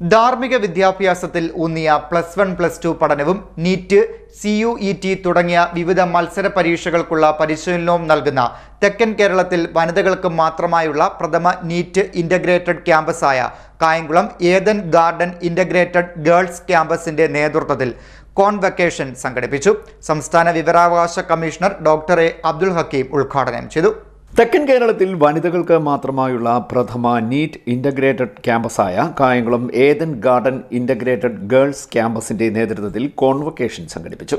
ധാർമ്മിക വിദ്യാഭ്യാസത്തിൽ ഊന്നിയ പ്ലസ് വൺ പ്ലസ് ടു പഠനവും NEET C U E T തുടങ്ങിയ വിവിധ മത്സര പരീക്ഷകൾക്കുള്ള പരിശീലനവും നൽകുന്ന തെക്കൻ കേരളത്തിൽ വനിതകൾക്ക് മാത്രമായുള്ള പ്രഥമ NEET integrated ക്യാമ്പസായ Kayamkulam Eden Garden integrated girls ക്യാമ്പസിന്റെ നേതൃത്വത്തിൽ കോൺവെക്കേഷൻ സംഘടിപ്പിച്ചു. സംസ്ഥാന വിവരാവകാശ commissioner doctor A Abdul Hakeem ഉദ്ഘാടനം ചെയ്തു. തെക്കൻ കേരളത്തിൽ വനിതകൾക്ക് മാത്രമായുള്ള പ്രഥമ NEET integrated ക്യാമ്പസായ Kayamkulam Eden Garden integrated girls ക്യാമ്പസിന്റെ നേതൃത്വത്തിൽ കോൺവൊക്കേഷൻ സംഘടിപ്പിച്ചു.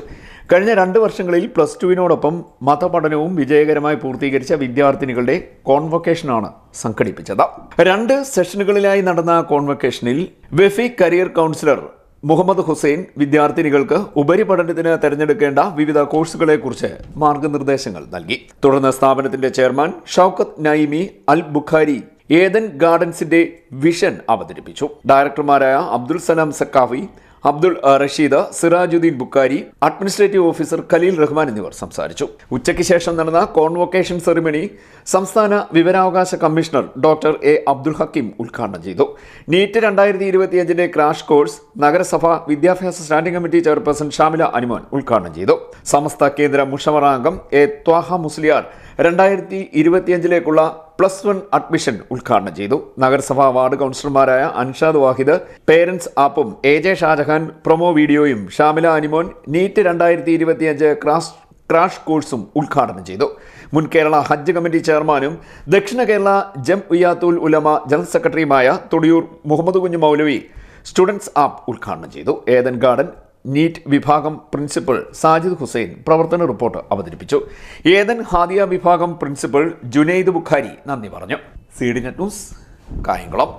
കഴിഞ്ഞ രണ്ട് വർഷങ്ങളിൽ പ്ലസ് ടുവിനോടൊപ്പം മതപഠനവും വിജയകരമായി പൂർത്തീകരിച്ച വിദ്യാർത്ഥിനികളുടെ കോൺവൊക്കേഷനാണ് സംഘടിപ്പിച്ചത്. രണ്ട് സെഷനുകളിലായി നടന്ന കോൺവൊക്കേഷനിൽ വെഫി കരിയർ കൗൺസിലർ മുഹമ്മദ് ഹുസൈൻ വിദ്യാർത്ഥിനികൾക്ക് ഉപരിപഠനത്തിന് തെരഞ്ഞെടുക്കേണ്ട വിവിധ കോഴ്സുകളെക്കുറിച്ച് മാർഗനിർദ്ദേശങ്ങൾ നൽകി. തുടർന്ന് സ്ഥാപനത്തിന്റെ ചെയർമാൻ ഷൌക്കത്ത് നൈമി അൽ ബുഖാരി ഏതൻ ഗാർഡൻസിന്റെ വിഷൻ അവതരിപ്പിച്ചു. ഡയറക്ടർമാരായ അബ്ദുൽ സലാം സക്കാഫി അബ്ദുൾ റഷീദ് സിറാജുദ്ദീൻ ബുക്കാരി അഡ്മിനിസ്ട്രേറ്റീവ് ഓഫീസർ ഖലീൽ റഹ്മാൻ എന്നിവർ സംസാരിച്ചു. ഉച്ചയ്ക്ക് ശേഷം നടന്ന കോൺവൊക്കേഷൻ സെറിമണി സംസ്ഥാന വിവരാവകാശ commissioner doctor A Abdul Hakeem ഉദ്ഘാടനം ചെയ്തു. നീറ്റ് രണ്ടായിരത്തി ഇരുപത്തിയഞ്ചിന്റെ ക്രാഷ് കോഴ്സ് നഗരസഭ വിദ്യാഭ്യാസ standing committee chairperson Shamila Anuman ഉദ്ഘാടനം ചെയ്തു. സമസ്ത കേന്ദ്ര മുഷവറാംഗം എ ത്വാഹ മുസ്ലിയാർ രണ്ടായിരത്തി ഇരുപത്തിയഞ്ചിലേക്കുള്ള പ്ലസ് വൺ അഡ്മിഷൻ ഉദ്ഘാടനം ചെയ്തു. നഗരസഭാ വാർഡ് കൗൺസിലർമാരായ അൻഷാദ് വാഹിദ് പേരൻസ് ആപ്പും എ ജെ ഷാജഹാൻ പ്രൊമോ വീഡിയോയും ഷാമില അനിമോൻ നീറ്റ് രണ്ടായിരത്തി ഇരുപത്തിയഞ്ച് ക്രാസ് ക്രാഷ് കോഴ്സും ഉദ്ഘാടനം ചെയ്തു. മുൻ കേരള ഹജ്ജ് കമ്മിറ്റി ചെയർമാനും ദക്ഷിണ കേരള ജം ഉയാത്തുൽ ഉലമ ജനറൽ സെക്രട്ടറിയുമായ തൊടിയൂർ മുഹമ്മദ് കുഞ്ഞു മൗലവി സ്റ്റുഡൻസ് ആപ്പ് ഉദ്ഘാടനം ചെയ്തു. ഏതൻ ഗാർഡൻ നീറ്റ് വിഭാഗം പ്രിൻസിപ്പൽ സാജിദ് ഹുസൈൻ പ്രവർത്തന റിപ്പോർട്ട് അവതരിപ്പിച്ചു. ഏതൻ ഹാദിയ വിഭാഗം പ്രിൻസിപ്പൽ ജുനൈദ് ബുഖാരി നന്ദി പറഞ്ഞു. C D net news Kayamkulam.